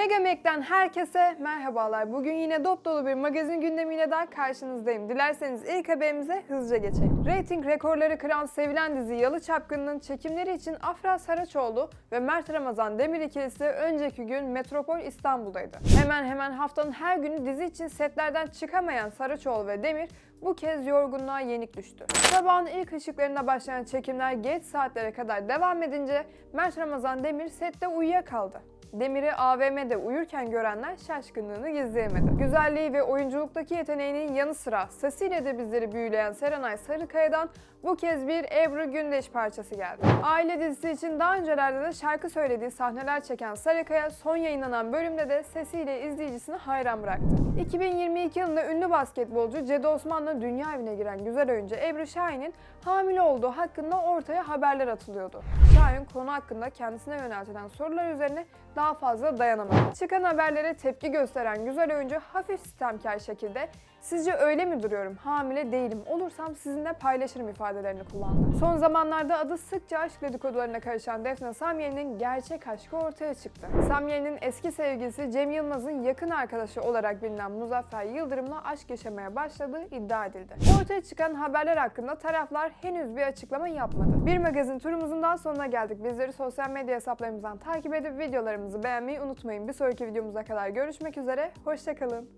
Mega Mac'den herkese merhabalar. Bugün yine dop dolu bir magazin gündemiyle daha karşınızdayım. Dilerseniz ilk haberimize hızlıca geçelim. Rating rekorları kıran sevilen dizi Yalı Çapkını'nın çekimleri için Afra Saraçoğlu ve Mert Ramazan Demir ikilisi önceki gün Metropol İstanbul'daydı. Hemen hemen haftanın her günü dizi için setlerden çıkamayan Saraçoğlu ve Demir bu kez yorgunluğa yenik düştü. Sabahın ilk ışıklarında başlayan çekimler geç saatlere kadar devam edince Mert Ramazan Demir sette uyuyakaldı. Demir'i AVM'de uyurken görenler şaşkınlığını gizleyemedi. Güzelliği ve oyunculuktaki yeteneğinin yanı sıra sesiyle de bizleri büyüleyen Serenay Sarıkaya'dan bu kez bir Ebru Gündeş parçası geldi. Aile dizisi için daha öncelerde de şarkı söylediği sahneler çeken Sarıkaya son yayınlanan bölümde de sesiyle izleyicisini hayran bıraktı. 2022 yılında ünlü basketbolcu Cedi Osman'la dünya evine giren güzel oyuncu Ebru Şahin'in hamile olduğu hakkında ortaya haberler atılıyordu. Şahin konu hakkında kendisine yöneltilen sorular üzerine daha fazla dayanamadı. Çıkan haberlere tepki gösteren güzel oyuncu hafif sistemkar şekilde Sizce öyle mi duruyorum? Hamile değilim. Olursam sizinle paylaşırım ifadelerini kullandı. Son zamanlarda adı sıkça aşk dedikodularına karışan Defne Samyeli'nin gerçek aşkı ortaya çıktı. Samyeli'nin eski sevgilisi Cem Yılmaz'ın yakın arkadaşı olarak bilinen Muzaffer Yıldırım'la aşk yaşamaya başladığı iddia edildi. Ortaya çıkan haberler hakkında taraflar henüz bir açıklama yapmadı. Bir magazin turumuzun daha sonuna geldik. Bizleri sosyal medya hesaplarımızdan takip edip videolarımızı beğenmeyi unutmayın. Bir sonraki videomuza kadar görüşmek üzere. Hoşçakalın.